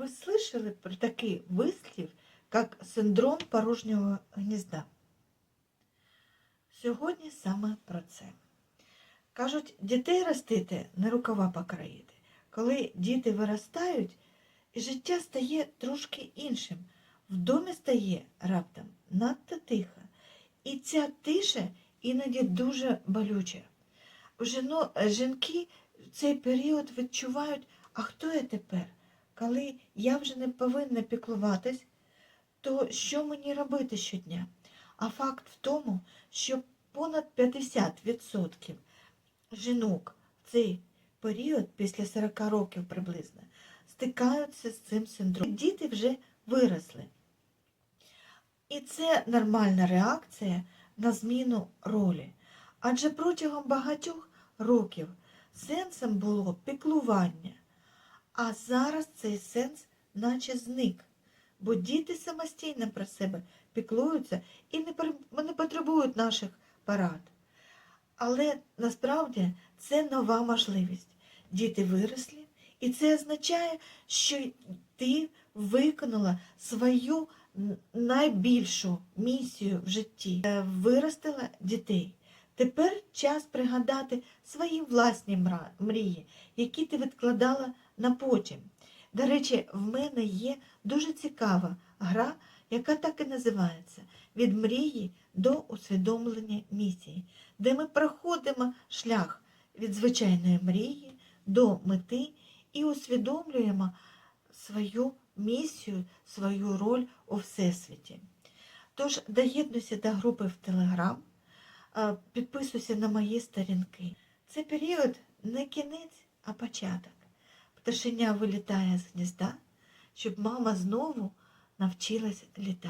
Вы слышали про такий вислів, як синдром порожнього гнізда? Сьогодні саме про це. Кажуть, дітей ростити, не рукава покроїти. Коли діти виростають, і життя стає трошки іншим. В домі стає раптом надто тихо. І ця тиша іноді дуже болюча. Жінки в цей період відчувають, а хто я тепер? Коли я вже не повинна піклуватись, то що мені робити щодня? А факт в тому, що понад 50% жінок в цей період, після 40 років приблизно, стикаються з цим синдромом. Діти вже виросли. І це нормальна реакція на зміну ролі. Адже протягом багатьох років сенсом було піклування, а зараз цей сенс наче зник, бо діти самостійно про себе піклуються і не, потребують наших порад. Але насправді це нова можливість. Діти виросли, і це означає, що ти виконала свою найбільшу місію в житті, Е, виростила дітей. Тепер час пригадати свої власні мрії, які ти відкладала на потім. До речі, в мене є дуже цікава гра, яка так і називається Від мрії до усвідомлення місії, де ми проходимо шлях від звичайної мрії до мети і усвідомлюємо свою місію, свою роль у всесвіті. Тож доєднуйся до групи в Телеграм, підписуйся на мої сторінки. Це період не кінець, а початок. Пташеня вилітає з гнізда, щоб мама знову навчилась літати.